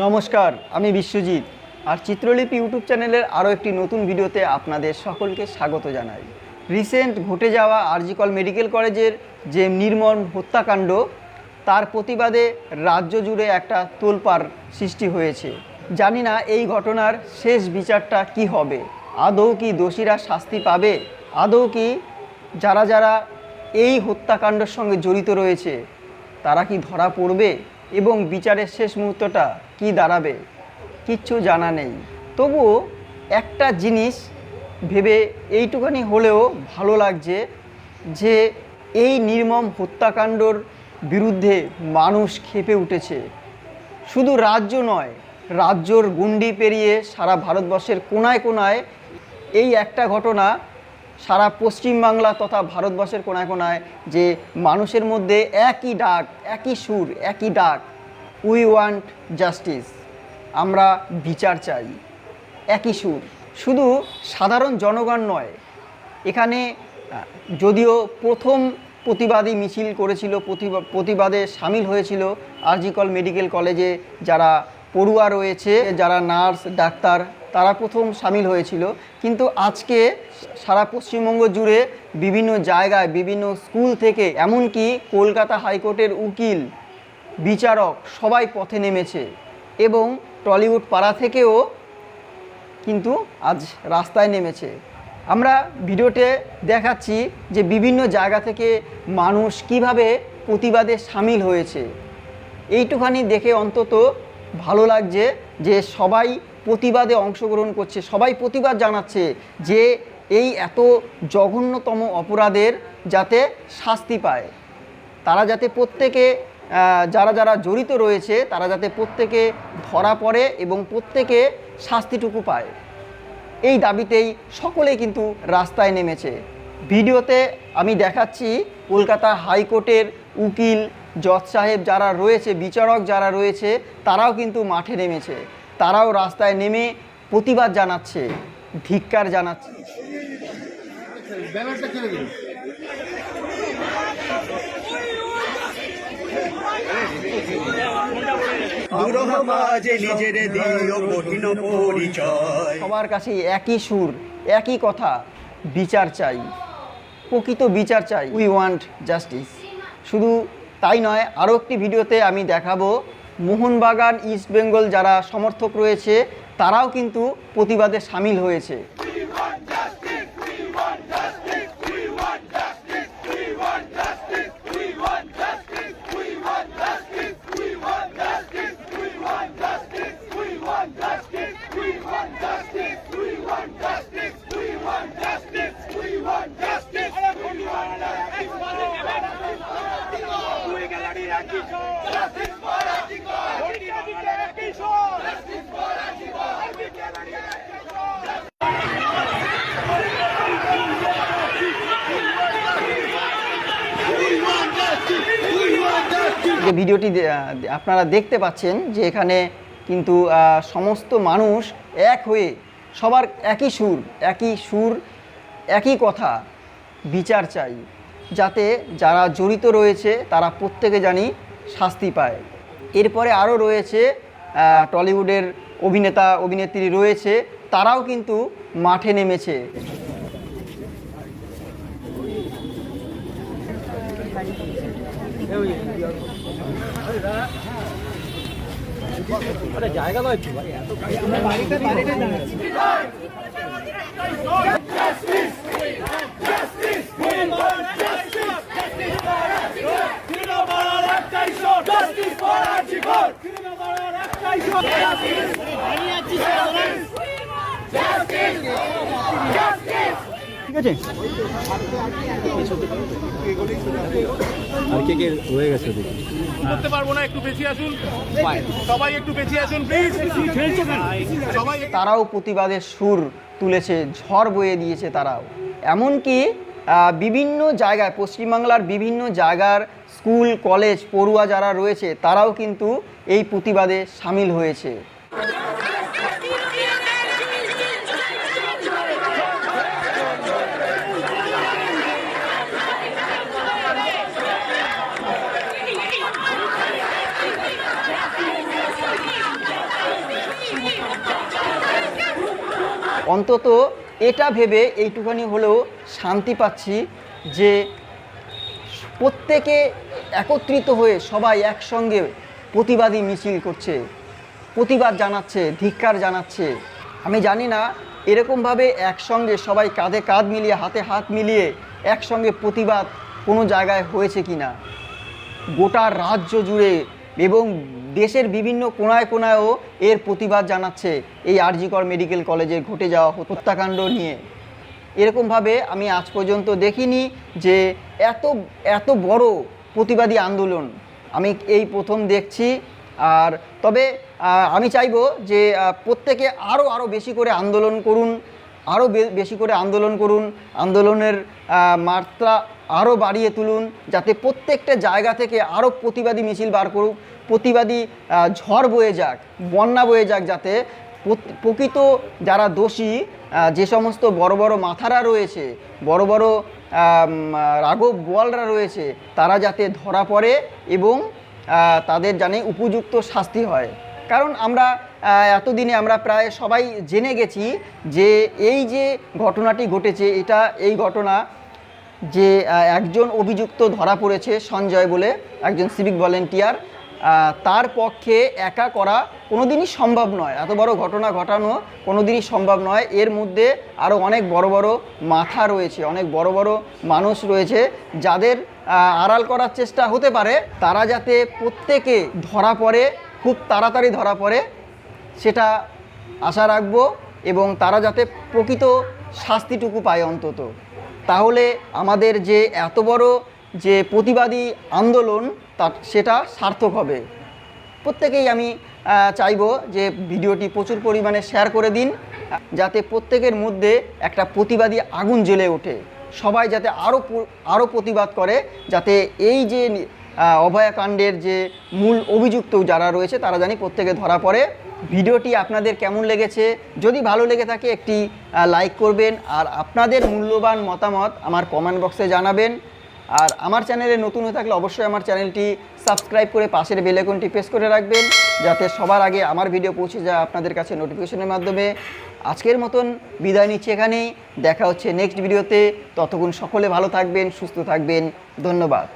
নমস্কার, আমি বিশ্বজিৎ। আর চিত্রলিপি ইউটিউব চ্যানেলের আরও একটি নতুন ভিডিওতে আপনাদের সকলকে স্বাগত জানাই। রিসেন্ট ঘটে যাওয়া আরজিকল মেডিকেল কলেজের যে নির্মম হত্যাকাণ্ড, তার প্রতিবাদে রাজ্য জুড়ে একটা তোলপাড় সৃষ্টি হয়েছে। জানি না এই ঘটনার শেষ বিচারটা কি হবে। আদৌ কি দোষীরা শাস্তি পাবে? আদৌ কি যারা যারা এই হত্যাকাণ্ডের সঙ্গে জড়িত রয়েছে, তারা কি ধরা পড়বে? এবং বিচারের শেষ মুহূর্তটা কি দাঁড়াবে? কিচ্ছু জানা নেই। তবুও একটা জিনিস ভেবে এইটুখানি হলেও ভালো লাগছে যে এই নির্মম হত্যাকাণ্ডর বিরুদ্ধে মানুষ খেপে উঠেছে। শুধু রাজ্য নয়, রাজ্যর গুন্ডি পেরিয়ে সারা ভারতবর্ষের কোনায় কোনায় এই একটা ঘটনা সারা পশ্চিমবাংলা তথা ভারতবর্ষের কোনায় কোনায় যে মানুষের মধ্যে একই ডাক, একই সুর, একই ডাক উই ওয়ান্ট জাস্টিস। আমরা বিচার চাই। একই সুর। শুধু সাধারণ জনগণ নয়, এখানে যদিও প্রথম প্রতিবাদী মিছিল করেছিল, প্রতিবা- প্রতিবাদে সামিল হয়েছিল আরজিকল মেডিকেল কলেজে যারা পড়ুয়া রয়েছে, যারা নার্স, ডাক্তার, তারা প্রথম সামিল হয়েছিল। কিন্তু আজকে সারা পশ্চিমবঙ্গ জুড়ে বিভিন্ন জায়গায়, বিভিন্ন স্কুল থেকে, এমনকি কলকাতা হাইকোর্টের উকিল বিচারক সবাই পথে নেমেছে এবং টলিউড পাড়া থেকেও কিন্তু আজ রাস্তায় নেমেছে। আমরা ভিডিওতে দেখাচ্ছি যে বিভিন্ন জায়গা থেকে মানুষ কীভাবে প্রতিবাদে সামিল হয়েছে। এইটুখানি দেখে অন্তত ভালো লাগছে যে সবাই প্রতিবাদে অংশগ্রহণ করছে, সবাই প্রতিবাদ জানাচ্ছে যে এই এত জঘন্যতম অপরাধের যাতে শাস্তি পায়। তারা যাতে প্রত্যেকে যারা যারা জড়িত রয়েছে, তারা যাতে প্রত্যেকে ধরা পড়ে এবং প্রত্যেকে শাস্তিটুকু পায়। এই দাবিতেই সকলেই কিন্তু রাস্তায় নেমেছে। ভিডিওতে আমি দেখাচ্ছি কলকাতা হাইকোর্টের উকিল জজ সাহেব যারা রয়েছে, বিচারক যারা রয়েছে, তারাও কিন্তু মাঠে নেমেছে। তারাও রাস্তায় নেমে প্রতিবাদ জানাচ্ছে, ধিক্কার জানাচ্ছে। দুরহ মাঝে নিজের দিও কঠিন পরিচয়। সবার কাছে একই সুর একই কথা বিচার চাই। প্রকৃত বিচার চাই। উই ওয়ান্ট জাস্টিস শুধু তাই নয় আরও একটি ভিডিওতে আমি দেখাবো মোহনবাগান ইস্ট বেঙ্গল যারা সমর্থক রয়েছে তারাও কিন্তু প্রতিবাদে সামিল হয়েছে। যে ভিডিওটি আপনারা দেখতে পাচ্ছেন যে এখানে কিন্তু সমস্ত মানুষ এক হয়ে সবার একই সুর একই সুর, একই কথা, বিচার চাই। যাতে যারা জড়িত রয়েছে তারা প্রত্যেকে জানি শাস্তি পায় এরপরে আরও রয়েছে টলিউডের অভিনেতা অভিনেত্রী রয়েছে তারাও কিন্তু মাঠে নেমেছে আর কে কে রয়ে গেছে করতে পারব না, একটু আসুন। সবাই একটু আসুন প্লিজ সবাই তারাও প্রতিবাদের সুর তুলেছে, ঝড় বয়ে দিয়েছে তারাও। এমনকি বিভিন্ন জায়গায়, পশ্চিমবাংলার বিভিন্ন জায়গার স্কুল, কলেজ, পড়ুয়া যারা রয়েছে, তারাও কিন্তু এই প্রতিবাদে সামিল হয়েছে। অন্তত এটা ভেবে এইটুখানি হলেও শান্তি পাচ্ছি যে প্রত্যেকে একত্রিত হয়ে সবাই একসঙ্গে প্রতিবাদী মিছিল করছে, প্রতিবাদ জানাচ্ছে, ধিক্কার জানাচ্ছে। আমি জানি না, এরকমভাবে একসঙ্গে সবাই কাঁধে কাঁধ মিলিয়ে, হাতে হাত মিলিয়ে একসঙ্গে প্রতিবাদ কোনো জায়গায় হয়েছে কি না গোটা রাজ্য জুড়ে এবং দেশের বিভিন্ন কোনায় কোনায়ও এর প্রতিবাদ জানাচ্ছে এই আরজিকর মেডিকেল কলেজে ঘটে যাওয়া হত্যাকাণ্ড নিয়ে। এরকমভাবে আমি আজ পর্যন্ত দেখিনি যে এত এত বড় প্রতিবাদী আন্দোলন আমি এই প্রথম দেখছি। আর তবে আমি চাইব যে প্রত্যেকে আরও আরও বেশি করে আন্দোলন করুন আরও বেশি করে আন্দোলন করুন। আন্দোলনের মাত্রা আরও বাড়িয়ে তুলুন যাতে প্রত্যেকটা জায়গা থেকে আরও প্রতিবাদী মিছিল বার করুক, প্রতিবাদী ঝড় বয়ে যাক, বন্যা বয়ে যাক যাতে প্রকৃত যারা দোষী যে সমস্ত বড় বড় মাথারা রয়েছে, বড় বড় রাঘব বোয়ালরা রয়েছে, তারা যাতে ধরা পড়ে এবং তাদের জানে উপযুক্ত শাস্তি হয়। কারণ আমরা এতদিনে আমরা প্রায় সবাই জেনে গেছি যে এই যে ঘটনাটি ঘটেছে, এটা এই ঘটনা যে একজন অভিযুক্ত ধরা পড়েছে সঞ্জয় বলে একজন সিভিক ভলেন্টিয়ার তার পক্ষে একা করা কোনোদিনই সম্ভব নয়। এত বড় ঘটনা ঘটানো কোনোদিনই সম্ভব নয়। এর মধ্যে আরও অনেক বড় বড় মাথা রয়েছে, অনেক বড় বড় মানুষ রয়েছে যাদের আড়াল করার চেষ্টা হতে পারে। তারা যাতে প্রত্যেকে ধরা পড়ে, খুব তাড়াতাড়ি ধরা পড়ে, সেটা আশা রাখব এবং তারা যাতে প্রকৃত শাস্তিটুকু পায় অন্তত। তাহলে আমাদের যে এত বড় যে প্রতিবাদী আন্দোলন, তা সেটা সার্থক হবে। প্রত্যেকেই আমি চাইব যে ভিডিওটি প্রচুর পরিমাণে শেয়ার করে দিন, যাতে প্রত্যেকের মধ্যে একটা প্রতিবাদী আগুন জ্বলে ওঠে। সবাই যাতে আরও আরও প্রতিবাদ করে, যাতে এই যে অভয়াকাণ্ডের যে মূল অভিযুক্ত যারা রয়েছে, তারা জানি প্রত্যেকে ধরা পড়ে। ভিডিওটি আপনাদের কেমন লেগেছে? যদি ভালো লেগে থাকে, একটি লাইক করবেন, আর আপনাদের মূল্যবান মতামত আমার কমেন্ট বক্সে জানাবেন। আর আমার চ্যানেলে নতুন হয়ে থাকলে অবশ্যই আমার চ্যানেলটি সাবস্ক্রাইব করে পাশের বেল আইকনটি প্রেস করে রাখবেন, যাতে সবার আগে আমার ভিডিও পৌঁছে যায় আপনাদের কাছে নোটিফিকেশনের মাধ্যমে। আজকের মতন বিদায় নিচ্ছি এখানেই। দেখা হচ্ছে নেক্সট ভিডিওতে ততক্ষণ সকলে ভালো থাকবেন, সুস্থ থাকবেন। ধন্যবাদ।